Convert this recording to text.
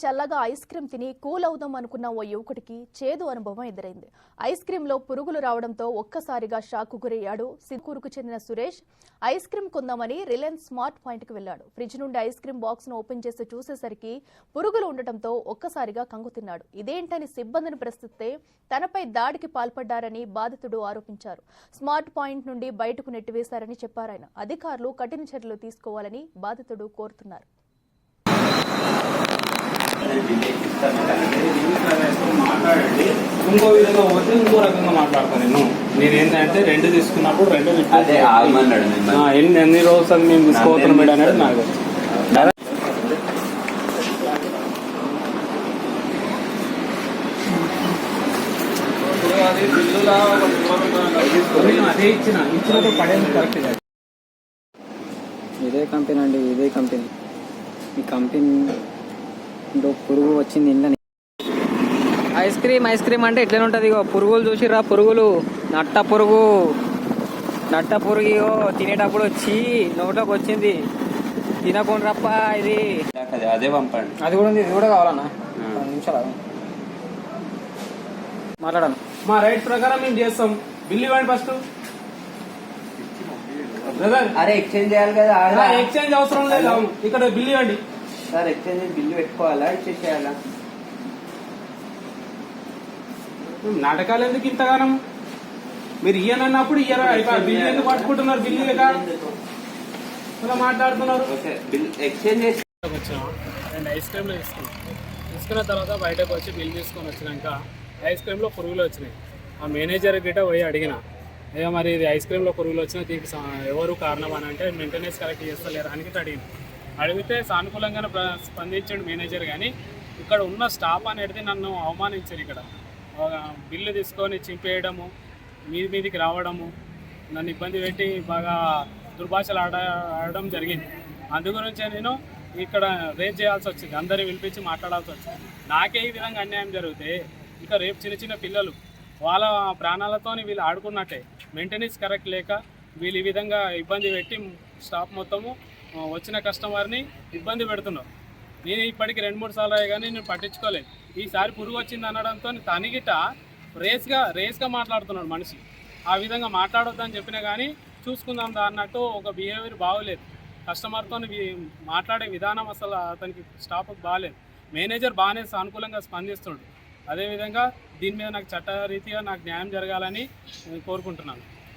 చల్లగా ice cream తిని cool అవుదాం అనుకున్న ఓ యువకుడికి చేదు అనుభవం ఎదురైంది. ఐస్ క్రీంలో పురుగులు రావడంతో ఒక్కసారిగా షాకు గురయ్యాడు సిక్కూరుకు చెందిన సురేష్. ఐస్ క్రీమ్ కొందామని రిలయన్స్ స్మార్ట్ పాయింట్కు వెళ్ళాడు ఫ్రిడ్జ్ నుండి ఐస్ క్రీమ్ బాక్స్ను ఓపెన్ చేసి చూసేసరికి పురుగులు ఉండటంతో ఒక్కసారిగా కంగు తిన్నాడు. ఇదేంటని సిబ్బందిని ప్రశ్నిస్తే తనపై దాడికి పాల్పడ్డారని బాధితుడు ఆరోపించారు. స్మార్ట్ పాయింట్ నుండి బయటకు నెట్టివేశారని చెప్పారాయన. అధికారులు కఠిన చర్యలు తీసుకోవాలని బాధితుడు కోరుతున్నారు. మాట్లాడండి ఇంకో విధంగా పోతే ఇంకో రకంగా మాట్లాడతాను నేను నేను ఏంటంటే రెండు తీసుకున్నప్పుడు రెండు ఎన్ని ఎన్ని రోజులు మేము మేడం అనేది నాకు నేను అదే ఇచ్చిన ఇచ్చినప్పుడు పడేది కరెక్ట్ కాదు ఇదే కంపెనీ అండి ఇదే కంపెనీ. ఈ కంపెనీలో పురుగు వచ్చింది ఇందని ఐస్ క్రీమ్ ఐస్ క్రీమ్ అంటే ఎట్లా ఉంటుంది ఇగో? పురుగులు చూసిరా పురుగులు? నట్ట పురుగు. నట్ట పురుగు ఇగో తినేటప్పుడు వచ్చి నోట్లోకి వచ్చింది. తినకుండ్రప్ప ఇది. అదే పంపండి. అది కూడా ఉంది ఇది కూడా కావాలన్నా? నిమిషాలు. మాట్లాడాను. మా రైట్ ప్రకారం మేము చేస్తాం. బిల్లు ఇవ్వండి ఫస్ట్. బ్రదర్. అరే ఎక్స్చేంజ్ చేయాలి కదా ఎక్స్చేంజ్ అవసరం లేదు. ఇక్కడ బిల్లు ఇవ్వండి. సార్ ఎక్స్చేంజ్ బిల్లు పెట్టుకోవాలా ఇచ్చేసేయాలా? నాటకాలు ఎందుకు ఇంతగానం? మీరు ఇయ్యనన్నప్పుడు ఇయ్యరా బిల్లు ఎందుకు పట్టుకుంటున్నారు? బిల్లు లేక ఇలా మాట్లాడుతున్నారు. ఎక్స్చేంజ్ చేసి వచ్చాము అండ్ ఐస్ క్రీమ్లో తీసుకున్నాం. తీసుకున్న తర్వాత బయటకు వచ్చి బిల్ తీసుకొని వచ్చినాక ఐస్ క్రీమ్లో పురుగులు వచ్చినాయి. ఆ మేనేజర్ గిట్ట పోయి అడిగిన అయ్యా మరి ఇది ఐస్ క్రీమ్లో పురుగులు వచ్చినాయి దీనికి ఎవరు కారణం అని అంటే మెయింటెనెన్స్ కరెక్ట్ చేస్తలేరు అని అడిగింది అడిగితే సానుకూలంగానే ప్ర- స్పందించాడు మేనేజర్ కానీ ఇక్కడ ఉన్న స్టాఫ్ అనేది నన్ను అవమానించారు ఇక్కడ. బిల్లు తీసుకొని చింపేయడము మీది మీదికి రావడము నన్ను ఇబ్బంది పెట్టి బాగా దుర్భాషలు ఆడ ఆడడం జరిగింది. అందు గురించే నేను ఇక్కడ రేజ్ చేయాల్సి వచ్చింది. అందరిని పిలిపించి మాట్లాడాల్సి వచ్చింది. నాకే ఈ విధంగా అన్యాయం జరిగితే ఇంకా రేపు చిన్న చిన్న పిల్లలు వాళ్ళ ప్రాణాలతో వీళ్ళు ఆడుకున్నట్టే. మెయింటెనెన్స్ కరెక్ట్ లేక వీళ్ళు ఈ విధంగా ఇబ్బంది పెట్టి స్టాఫ్ మొత్తము వచ్చిన కస్టమర్ని ఇబ్బంది పెడుతున్నావు నేను ఇప్పటికి రెండు మూడు సార్లు అయ్యా కానీ నేను పట్టించుకోలేదు. ఈసారి పురుగు వచ్చింది అనడంతో తనిగిట రేస్గా రేస్గా మాట్లాడుతున్నాడు మనిషి. ఆ విధంగా మాట్లాడొద్దని చెప్పినా కానీ చూసుకుందాం దా అన్నట్టు ఒక బిహేవియర్ బాగోలేదు. కస్టమర్తో మాట్లాడే విధానం అసలు అతనికి స్టాఫ్కి బాగాలేదు మేనేజర్ బాగానే సానుకూలంగా స్పందిస్తున్నాడు. అదేవిధంగా దీని మీద నాకు చట్టరీతిగా నాకు న్యాయం జరగాలని కోరుకుంటున్నాను.